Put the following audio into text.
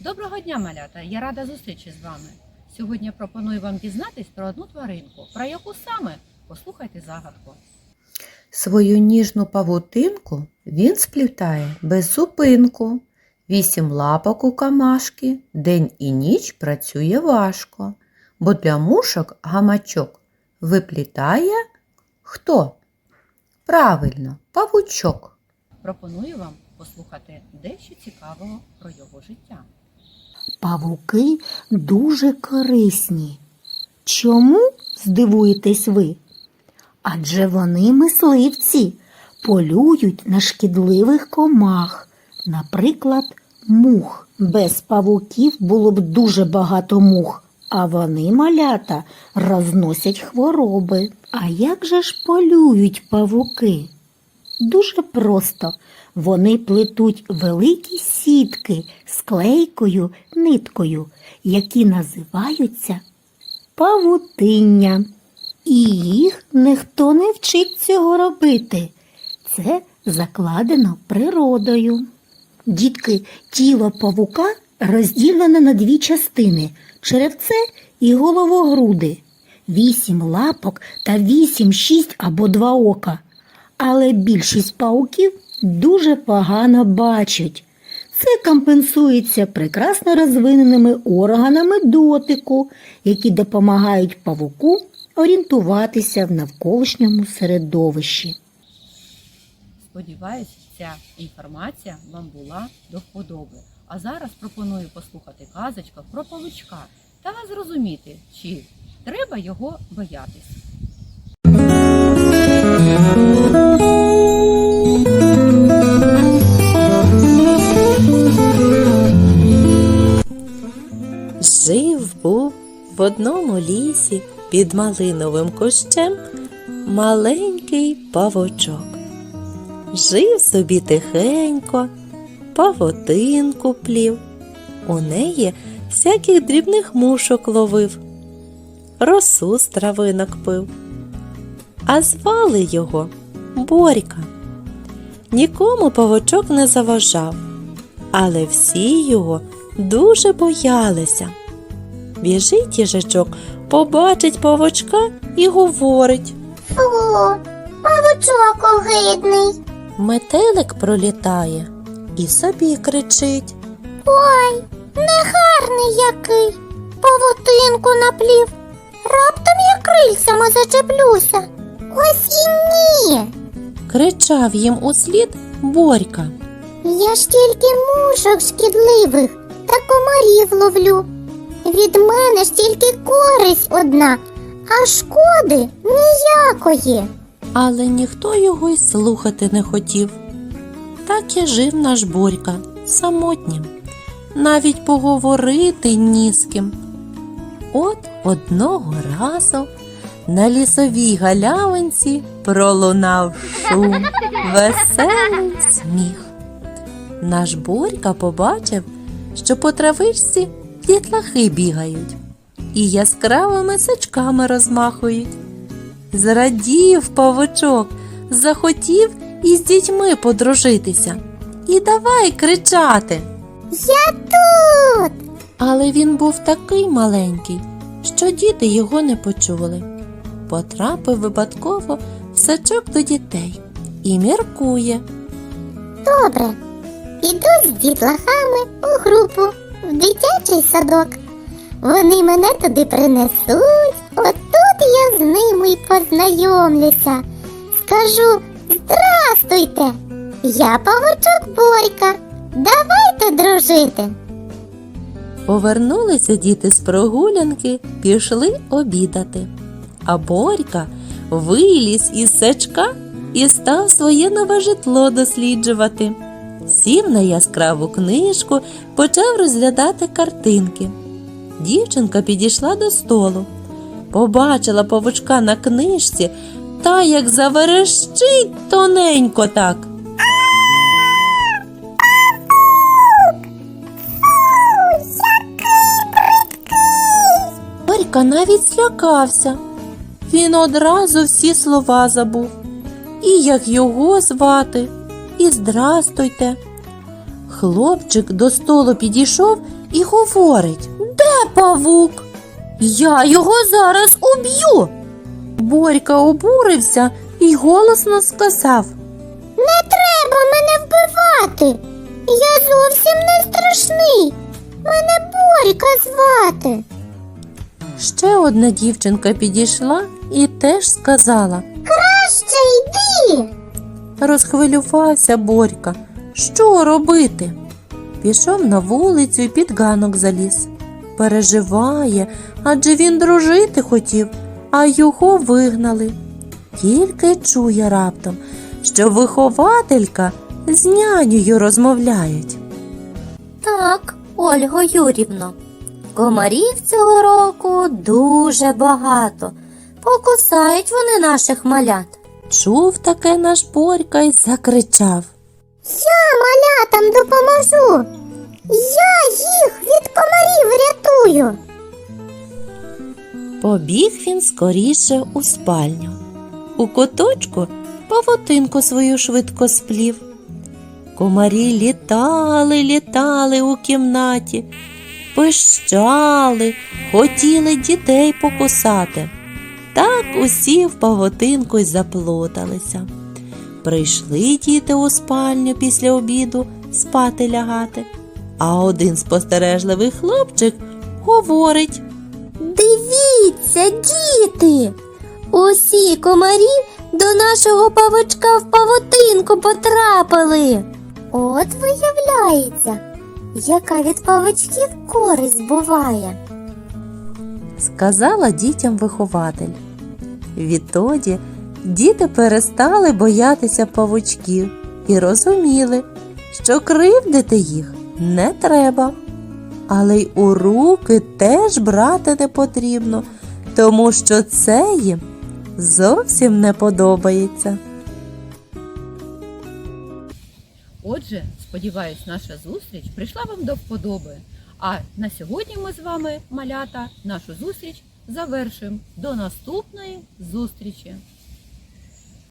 Доброго дня, малята! Я рада зустрічі з вами. Сьогодні я пропоную вам дізнатись про одну тваринку. Про яку саме? Послухайте загадку. Свою ніжну павутинку він сплітає без зупинку. Вісім лапок у камашки, день і ніч працює важко, бо для мушок гамачок виплітає хто? Правильно, павучок. Пропоную вам послухати дещо цікавого про його життя. Павуки дуже корисні. Чому здивуєтесь ви? Адже вони мисливці, полюють на шкідливих комах, наприклад, мух. Без павуків було б дуже багато мух, а вони, малята, розносять хвороби. А як же ж полюють павуки? Дуже просто. Вони плетуть великі сітки з клейкою ниткою, які називаються павутиння. І їх ніхто не вчить цього робити. Це закладено природою. Дітки, тіло павука розділене на дві частини черевце і головогруди, вісім лапок та вісім, шість або два ока. Але більшість пауків дуже погано бачать. Це компенсується прекрасно розвиненими органами дотику, які допомагають павуку орієнтуватися в навколишньому середовищі. Сподіваюсь, ця інформація вам була до вподоби. А зараз пропоную послухати казочку про павучка та зрозуміти, чи треба його боятись. Одному лісі під малиновим кущем маленький павочок. Жив собі тихенько, павотинку плів, у неї всяких дрібних мушок ловив, росу з травинок пив. А звали його Борька. Нікому павочок не заважав, але всі його дуже боялися. Біжить їжачок, побачить павочка і говорить. Фу, павучок огидний. Метелик пролітає і собі кричить. Ой, негарний який. Павутинку наплів. Раптом я крильцями зачеплюся. Ось і ні. Кричав їм услід Борька. Я ж тільки мушок шкідливих та комарів ловлю. Від мене ж тільки користь одна, а шкоди ніякої. Але ніхто його й слухати не хотів. Так і жив наш Борька самотнім, навіть поговорити ні з ким. От одного разу на лісовій галявинці пролунав шум, веселий сміх. Наш Борька побачив, що по травичці дітлахи бігають і яскравими сачками розмахують. Зрадів павучок, захотів із дітьми подружитися. І давай кричати. Я тут. Але він був такий маленький, що діти його не почули. Потрапив випадково в сачок до дітей і міркує. Добре. Іду з дітлахами у групу в дитячий садок. Вони мене туди принесуть, отут я з ними й познайомлюся. Скажу здрастуйте. Я павучок Борька. Давайте дружити. Повернулися діти з прогулянки, пішли обідати. А Борька виліз із сачка і став своє нове житло досліджувати. Сів на яскраву книжку, почав розглядати картинки. Дівчинка підійшла до столу, побачила павучка на книжці та як заверещить тоненько так. Борька навіть злякався. Він одразу всі слова забув. І як його звати, і здрастуйте. Хлопчик до столу підійшов і говорить: Де павук? Я його зараз уб'ю. Борька обурився і голосно сказав. Не треба мене вбивати. Я зовсім не страшний. Мене Борька звати. Ще одна дівчинка підійшла і теж сказала. Ще йди. Розхвилювався Борька. Що робити? Пішов на вулицю і під ганок заліз. Переживає, адже він дружити хотів, а його вигнали. Тільки чує раптом, що вихователька з нянею розмовляють. Так, Ольго Юрівно, комарів цього року дуже багато. Покусають вони наших малят. Чув таке наш Борька й закричав. Я малятам допоможу. Я їх від комарів рятую. Побіг він скоріше у спальню. У куточку павутинку свою швидко сплів. Комарі літали, літали у кімнаті, пищали, хотіли дітей покусати. Так усі в павутинку й заплуталися. Прийшли діти у спальню після обіду спати лягати, а один спостережливий хлопчик говорить. Дивіться, діти! Усі комарі до нашого павучка в павутинку потрапили. От виявляється, яка від павучків користь буває. сказала дітям вихователь. Відтоді діти перестали боятися павучків і розуміли, що кривдити їх не треба. Але й у руки теж брати не потрібно, тому що це їм зовсім не подобається. Отже, сподіваюсь, наша зустріч прийшла вам до вподоби. А на сьогодні ми з вами, малята, нашу зустріч завершуємо. До наступної зустрічі!